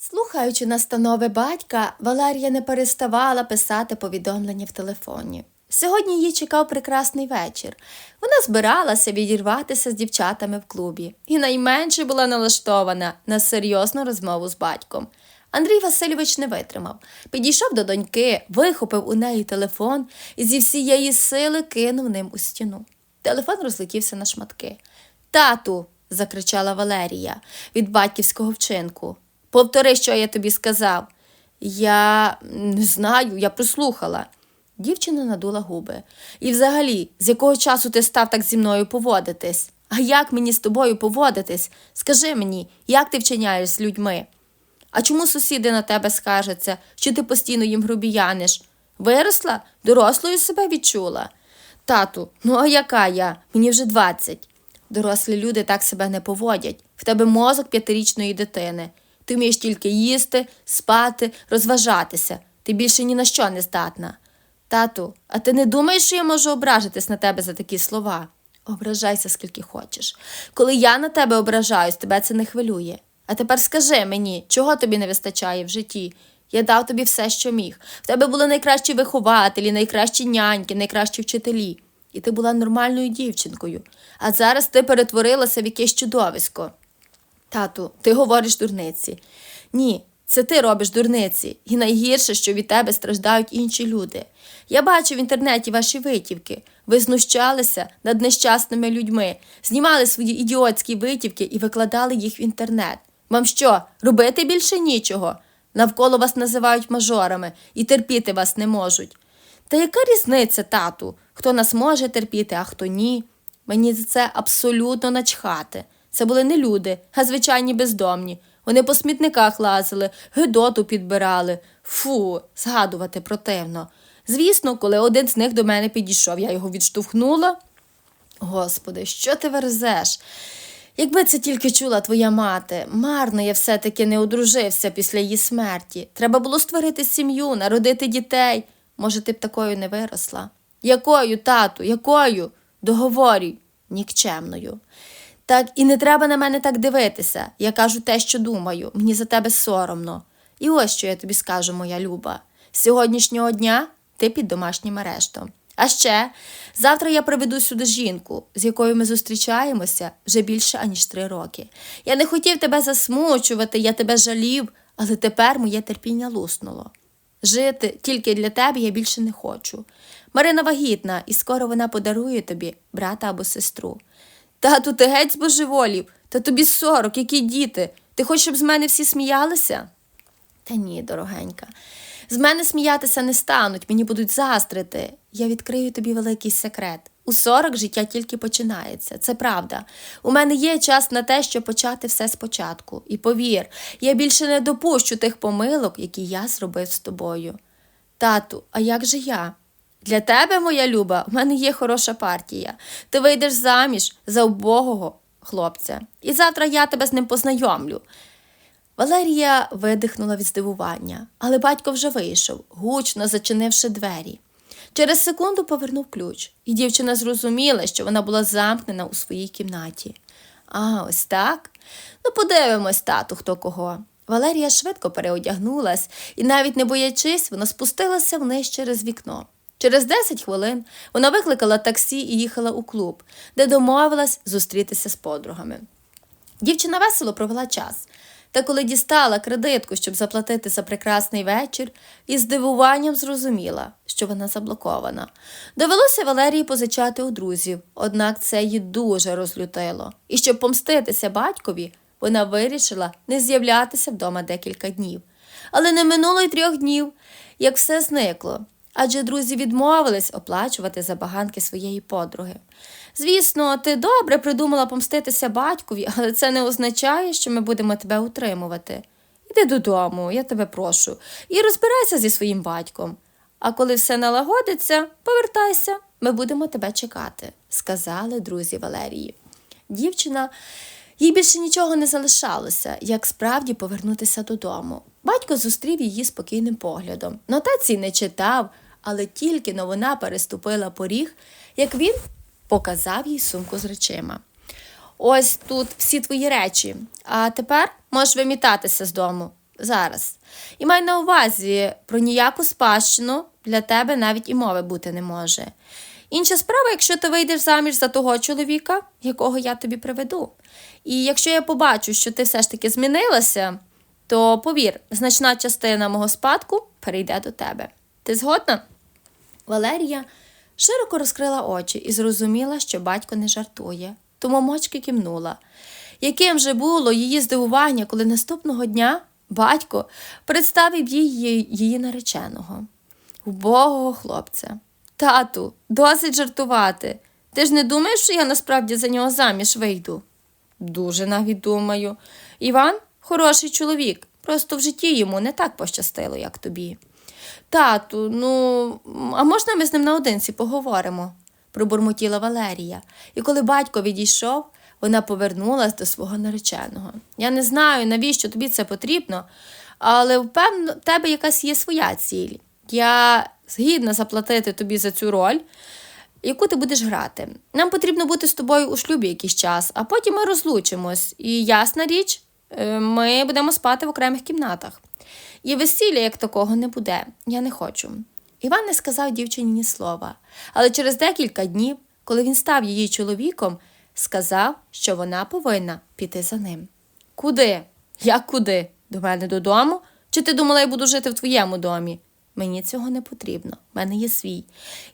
Слухаючи настанови батька, Валерія не переставала писати повідомлення в телефоні. Сьогодні її чекав прекрасний вечір. Вона збиралася відірватися з дівчатами в клубі і найменше була налаштована на серйозну розмову з батьком. Андрій Васильович не витримав, підійшов до доньки, вихопив у неї телефон і зі всієї сили кинув ним у стіну. Телефон розлетівся на шматки. Тату. закричала Валерія від батьківського вчинку. Повтори, що я тобі сказав. Я не знаю, я прослухала. Дівчина надула губи. І взагалі, з якого часу ти став так зі мною поводитись? А як мені з тобою поводитись? Скажи мені, як ти вчиняєш з людьми? А чому сусіди на тебе скаржаться, що ти постійно їм грубіяниш? Виросла, дорослою себе відчула. Тату, ну а яка я? Мені вже двадцять. Дорослі люди так себе не поводять. В тебе мозок п'ятирічної дитини. Ти вмієш тільки їсти, спати, розважатися. Ти більше ні на що не здатна. Тату, а ти не думаєш, що я можу ображитись на тебе за такі слова? Ображайся, скільки хочеш. Коли я на тебе ображаюсь, тебе це не хвилює. А тепер скажи мені, чого тобі не вистачає в житті? Я дав тобі все, що міг. В тебе були найкращі вихователі, найкращі няньки, найкращі вчителі. І ти була нормальною дівчинкою. А зараз ти перетворилася в якесь чудовисько. Тату, ти говориш дурниці. Ні, це ти робиш дурниці, і найгірше, що від тебе страждають інші люди. Я бачу в інтернеті ваші витівки. Ви знущалися над нещасними людьми, знімали свої ідіотські витівки і викладали їх в інтернет. Вам що, робити більше нічого? Навколо вас називають мажорами і терпіти вас не можуть. Та яка різниця, тату? Хто нас може терпіти, а хто ні? Мені за це абсолютно начхати. Це були не люди, а звичайні бездомні. Вони по смітниках лазили, гидоту підбирали. Фу, згадувати противно. Звісно, коли один з них до мене підійшов, я його відштовхнула. Господи, що ти верзеш? Якби це тільки чула твоя мати, марно я все-таки не одружився після її смерті. Треба було створити сім'ю, народити дітей. Може, ти б такою не виросла? Якою, тату, якою? Договорюй, нікчемною. Так і не треба на мене так дивитися. Я кажу те, що думаю, мені за тебе соромно. І ось що я тобі скажу, моя люба. З сьогоднішнього дня ти під домашнім арештом. А ще завтра я приведу сюди жінку, з якою ми зустрічаємося вже більше аніж три роки. Я не хотів тебе засмучувати, я тебе жалів, але тепер моє терпіння луснуло. Жити тільки для тебе я більше не хочу. Марина вагітна, і скоро вона подарує тобі брата або сестру. Тату, ти геть збожеволів, та тобі сорок, які діти. Ти хочеш, щоб з мене всі сміялися? Та ні, дорогенька. З мене сміятися не стануть, мені будуть заздрити. Я відкрию тобі великий секрет. У сорок життя тільки починається, це правда. У мене є час на те, щоб почати все спочатку. І повір, я більше не допущу тих помилок, які я зробив з тобою. Тату, а як же я? Для тебе, моя люба, в мене є хороша партія. Ти вийдеш заміж за убогого хлопця, і завтра я тебе з ним познайомлю. Валерія видихнула від здивування, але батько вже вийшов, гучно зачинивши двері. Через секунду повернув ключ, і дівчина зрозуміла, що вона була замкнена у своїй кімнаті. А, ось так? Ну, подивимось, тату, хто кого. Валерія швидко переодягнулась і, навіть не боячись, вона спустилася вниз через вікно. Через 10 хвилин вона викликала таксі і їхала у клуб, де домовилась зустрітися з подругами. Дівчина весело провела час. Та коли дістала кредитку, щоб заплатити за прекрасний вечір, із здивуванням зрозуміла, що вона заблокована. Довелося Валерії позичати у друзів, однак це її дуже розлютило. І щоб помститися батькові, вона вирішила не з'являтися вдома декілька днів. Але не минуло й трьох днів, як все зникло адже друзі відмовились оплачувати забаганки своєї подруги. Звісно, ти добре придумала помститися батькові, але це не означає, що ми будемо тебе утримувати. Іди додому, я тебе прошу, і розбирайся зі своїм батьком. А коли все налагодиться, повертайся, ми будемо тебе чекати, сказали друзі Валерії. Дівчина їй більше нічого не залишалося, як справді повернутися додому. Батько зустрів її спокійним поглядом. Нотацій не читав, але тільки но вона переступила поріг, як він показав їй сумку з речима. Ось тут всі твої речі, а тепер можеш вимітатися з дому. зараз. І май на увазі, про ніяку спадщину для тебе навіть і мови бути не може. Інша справа, якщо ти вийдеш заміж за того чоловіка, якого я тобі приведу. І якщо я побачу, що ти все ж таки змінилася, то повір, значна частина мого спадку перейде до тебе. Ти згодна? Валерія широко розкрила очі і зрозуміла, що батько не жартує, тому мочки кивнула. Яким же було її здивування, коли наступного дня батько представив їй її, нареченого, убогого хлопця. Тату, досить жартувати. Ти ж не думаєш, що я насправді за нього заміж вийду? Дуже навіть думаю. Іван хороший чоловік, просто в житті йому не так пощастило, як тобі. Тату, ну, а можна ми з ним наодинці поговоримо? пробурмотіла Валерія. І коли батько відійшов, вона повернулась до свого нареченого. Я не знаю, навіщо тобі це потрібно, але впевнено, в тебе якась є своя ціль. Я згідна заплатити тобі за цю роль, яку ти будеш грати. Нам потрібно бути з тобою у шлюбі якийсь час, а потім ми розлучимось. І ясна річ, ми будемо спати в окремих кімнатах. І весілля як такого не буде. Я не хочу. Іван не сказав дівчині ні слова, але через декілька днів, коли він став її чоловіком, сказав, що вона повинна піти за ним. Куди? Як куди? До мене додому? Чи ти думала, я буду жити в твоєму домі? Мені цього не потрібно, в мене є свій.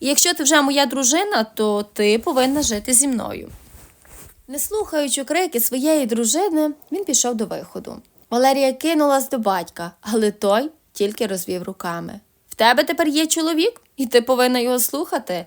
І якщо ти вже моя дружина, то ти повинна жити зі мною. Не слухаючи крики своєї дружини, він пішов до виходу. Валерія кинулась до батька, але той тільки розвів руками. В тебе тепер є чоловік, і ти повинна його слухати.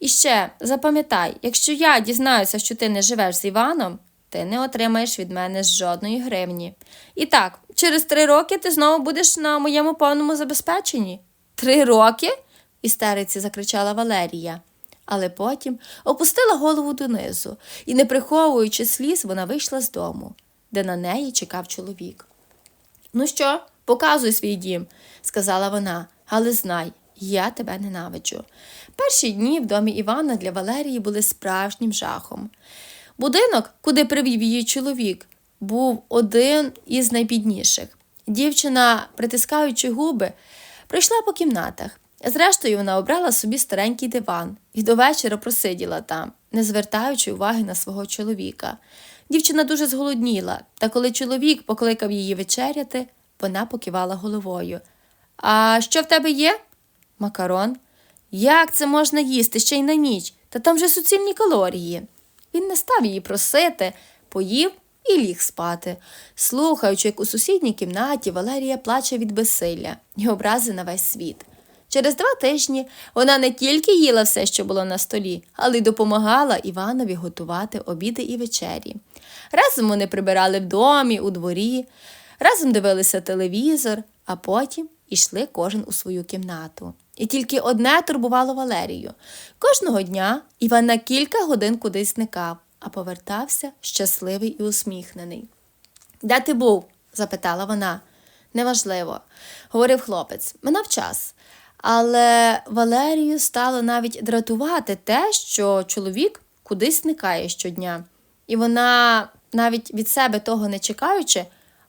І ще запам'ятай, якщо я дізнаюся, що ти не живеш з Іваном, ти не отримаєш від мене жодної гривні. І так, через три роки ти знову будеш на моєму повному забезпеченні. Три роки? істериці закричала Валерія. Але потім опустила голову донизу і, не приховуючи сліз, вона вийшла з дому, де на неї чекав чоловік. Ну що, показуй свій дім, сказала вона, але знай, я тебе ненавиджу. Перші дні в домі Івана для Валерії були справжнім жахом. Будинок, куди привів її чоловік, був один із найбідніших. Дівчина, притискаючи губи, прийшла по кімнатах. Зрештою, вона обрала собі старенький диван і до вечора просиділа там, не звертаючи уваги на свого чоловіка. Дівчина дуже зголодніла, та коли чоловік покликав її вечеряти, вона покивала головою. А що в тебе є? Макарон. Як це можна їсти ще й на ніч? Та там же суцільні калорії. Він не став її просити, поїв і ліг спати, слухаючи, як у сусідній кімнаті Валерія плаче від безсилля і образи на весь світ. Через два тижні вона не тільки їла все, що було на столі, але й допомагала Іванові готувати обіди і вечері. Разом вони прибирали в домі, у дворі, разом дивилися телевізор, а потім ішли кожен у свою кімнату. І тільки одне турбувало Валерію. Кожного дня Іван на кілька годин кудись зникав, а повертався щасливий і усміхнений. Де ти був? запитала вона. Неважливо, говорив хлопець. Минав час. Але Валерію стало навіть дратувати те, що чоловік кудись зникає щодня. І вона, навіть від себе того не чекаючи,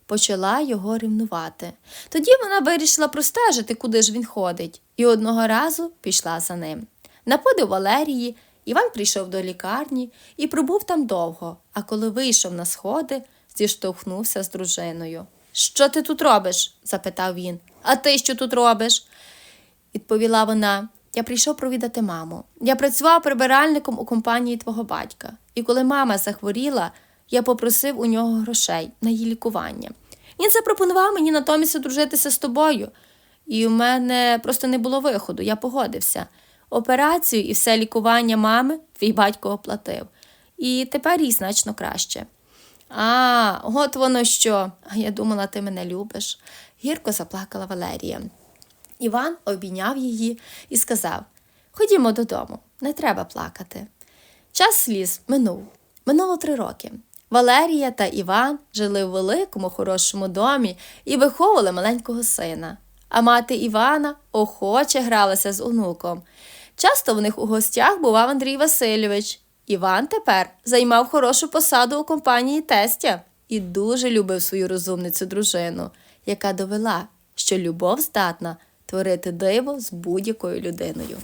почала його рівнувати. Тоді вона вирішила простежити, куди ж він ходить, і одного разу пішла за ним. На подив Валерії Іван прийшов до лікарні і пробув там довго, а коли вийшов на сходи, зіштовхнувся з дружиною. Що ти тут робиш? запитав він. А ти що тут робиш? Відповіла вона. Я прийшов провідати маму. Я працював прибиральником у компанії твого батька, і коли мама захворіла, я попросив у нього грошей на її лікування. Він запропонував мені натомість одружитися з тобою, і у мене просто не було виходу, я погодився. Операцію і все лікування мами твій батько оплатив, і тепер їй значно краще. А, от воно що. А я думала, ти мене любиш. Гірко заплакала Валерія. Іван обійняв її і сказав Ходімо додому, не треба плакати. Час сліз минув. Минуло три роки. Валерія та Іван жили в великому хорошому домі і виховували маленького сина. А мати Івана охоче гралася з онуком. Часто в них у гостях бував Андрій Васильович. Іван тепер займав хорошу посаду у компанії тестя і дуже любив свою розумницю дружину, яка довела, що любов здатна творити диво з будь-якою людиною.